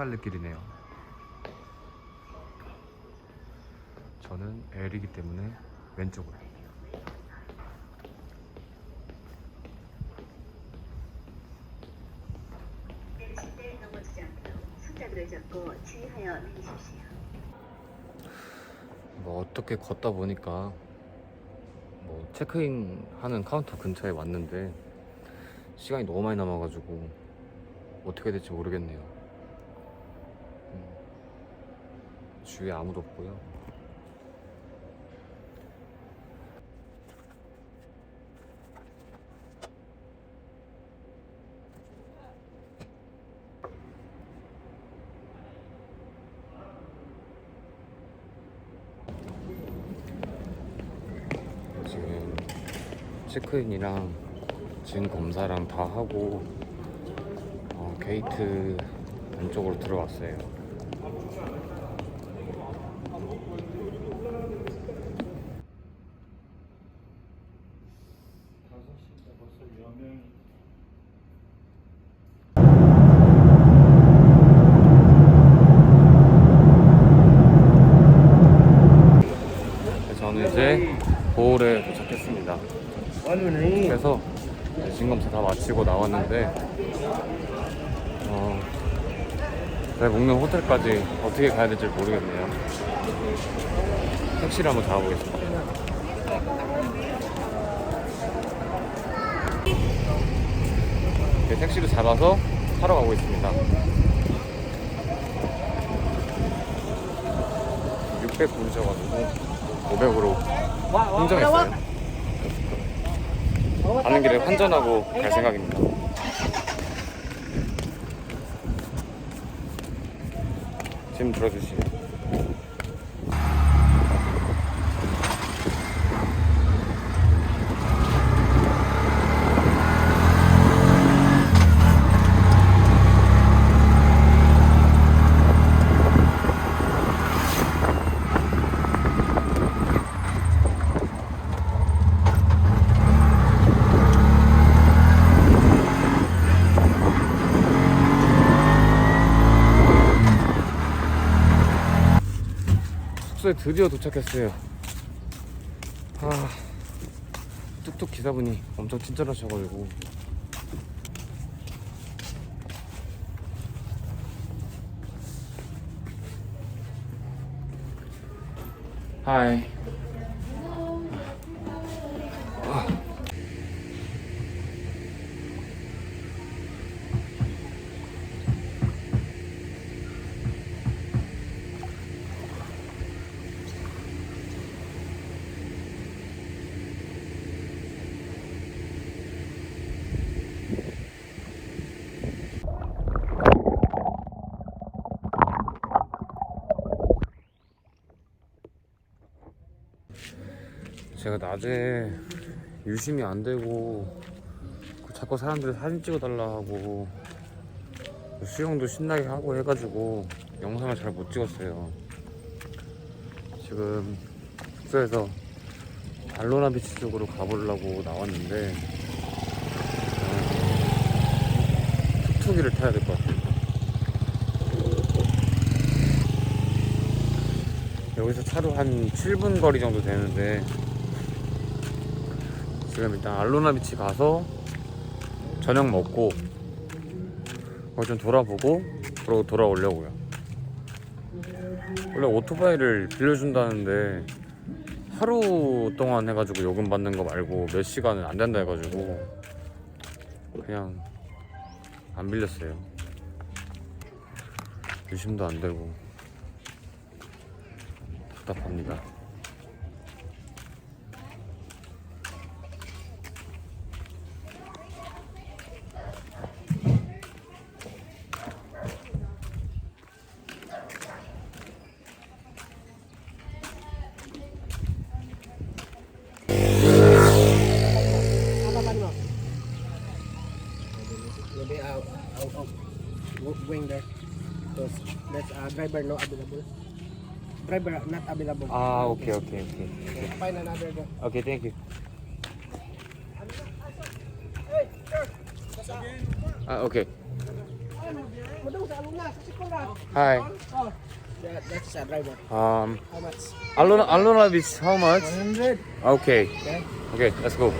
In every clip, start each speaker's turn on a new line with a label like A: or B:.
A: parents.
B: 세 갈래길이네요. 저는 L이기 때문에 왼쪽으로. 뭐 어떻게 걷다 보니까 뭐 체크인 하는 카운터 근처에 왔는데 시간이 너무 많이 남아가지고 어떻게 될지 모르겠네요. 음, 주위에 아무도 없고요. 지금 체크인이랑 증 검사랑 다 하고 어, 게이트 안쪽으로 들어왔어요. 그래서 저는 이제 보홀에 도착했습니다. 그래서 진검사 다 마치고 나왔는데 어, 제 묵는 호텔까지 어떻게 가야 될지 모르겠네요. 택시를 한번 잡아보겠습니다. 네, 택시를 잡아서 타러 가고 있습니다. 600 부르셔가지고 500으로 흥정했어요. 가는 길에 환전하고 갈 생각입니다. 짐 들어 숙소에 드디어 도착했어요. 아, 뚝뚝 기사분이 엄청 친절하셔가지고. 하이. 제가 낮에 유심히 안 되고 그 자꾸 사람들 사진 찍어달라 하고 수영도 신나게 하고 해가지고 영상을 잘 못 찍었어요. 지금 숙소에서 발로나 비치 쪽으로 가보려고 나왔는데 어, 툭툭이를 타야 될 것 같아요. 여기서 차로 한 7분 거리 정도 되는데 지금 일단 알로나 비치 가서 저녁 먹고 거기 좀 돌아보고 그러고 돌아오려고요. 원래 오토바이를 빌려준다는데 하루 동안 해가지고 요금 받는 거 말고 몇 시간은 안 된다 해가지고 그냥 안 빌렸어요. 유심도 안 되고 답답합니다.
C: Uh, driver no available. Driver not available.
B: 아 오케이 오케이 오케이
C: Okay, Find another go.
B: 오케이 땡큐 아 오케이
C: Madung sa aluna, sa sikula.
B: 하이
C: Oh, that, that's a driver.
B: um
C: How much?
B: 알로나 알로나 비치 how much
C: 100.
B: 오케이
C: Okay.
B: 오케이 let's go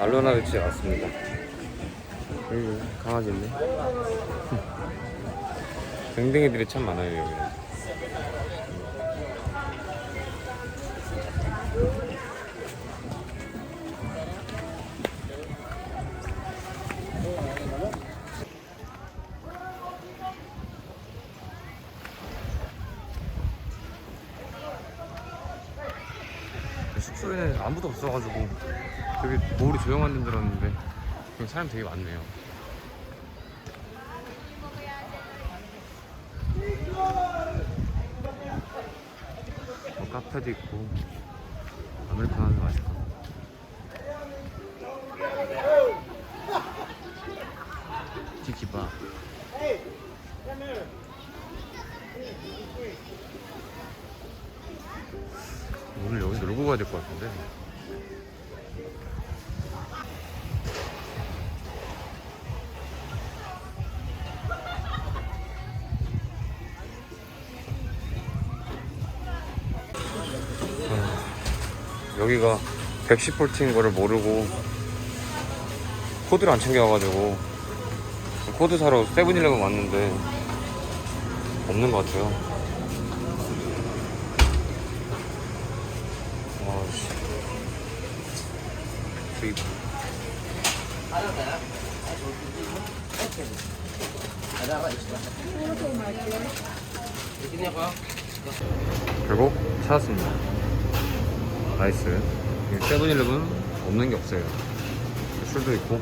B: 알로나 비치에 왔습니다 여기 강아지 있네 댕댕이들이 참 많아요 여기는 아무도 없어가지고 되게 노을이 조용한 줄 알았는데 그냥 사람 되게 많네요. 뭐 카페도 있고 아메리카노 한잔 마실까 티키바 오늘 여기 놀고 가야 될 것 같은데 여기가 110볼트인 거를 모르고 코드를 안 챙겨와가지고 코드 사러 세븐일레븐 왔는데 없는 것 같아요. 와씨. 저기 결국 찾았습니다. 나이스. 여기 세븐일레븐 없는 게 없어요. 술도 있고.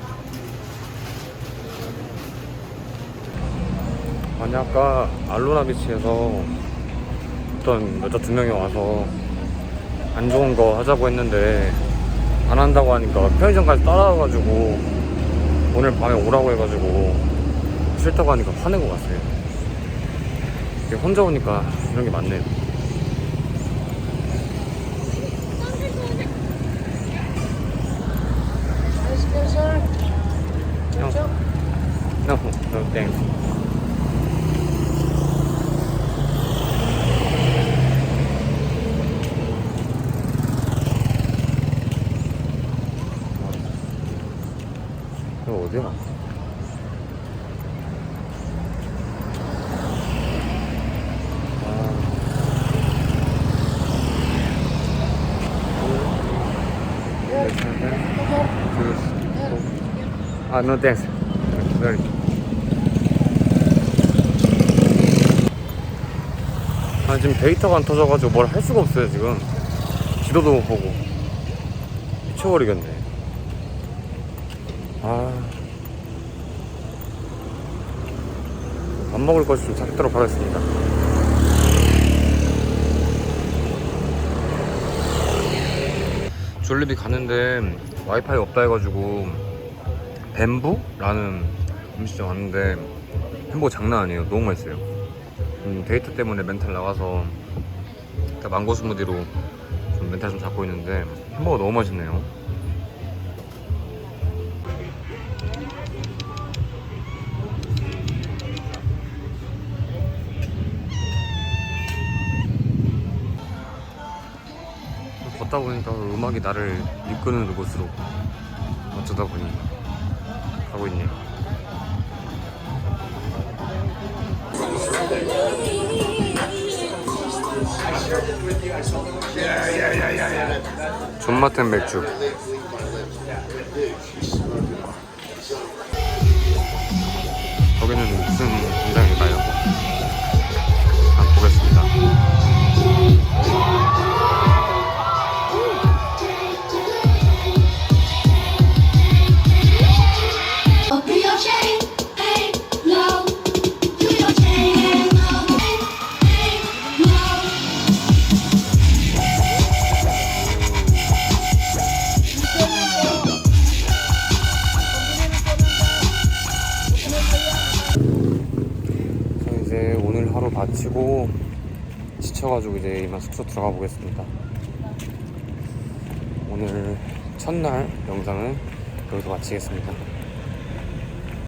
B: 아니 아까 알로나 비치에서 어떤 여자 두 명이 와서 안 좋은 거 하자고 했는데 안 한다고 하니까 편의점까지 따라와가지고 오늘 밤에 오라고 해가지고 싫다고 하니까 화내고 갔어요. 이게 혼자 오니까 이런 게 많네요. No, no, no, thanks. 아, no thanks. Sorry. 아, 지금 데이터가 안 터져가지고 뭘 할 수가 없어요, 지금. 지도도 못 보고. 미쳐버리겠네. 아. 밥 먹을 것이 좀 찾도록 하겠습니다. 졸리비 가는데 와이파이 없다 해가지고 뱀부라는 음식점 왔는데 햄버거 장난 아니에요. 너무 맛있어요. 음, 데이트 때문에 멘탈 나가서 망고 스무디로 좀 멘탈 좀 잡고 있는데 햄버거 너무 맛있네요. 걷다 보니까 음악이 나를 이끄는 곳으로 어쩌다 보니 가고 있네. 존맛된 맥주. 끝내고 지쳐가지고 이제 이만 숙소 들어가 보겠습니다. 오늘 첫날 영상은 여기서 마치겠습니다.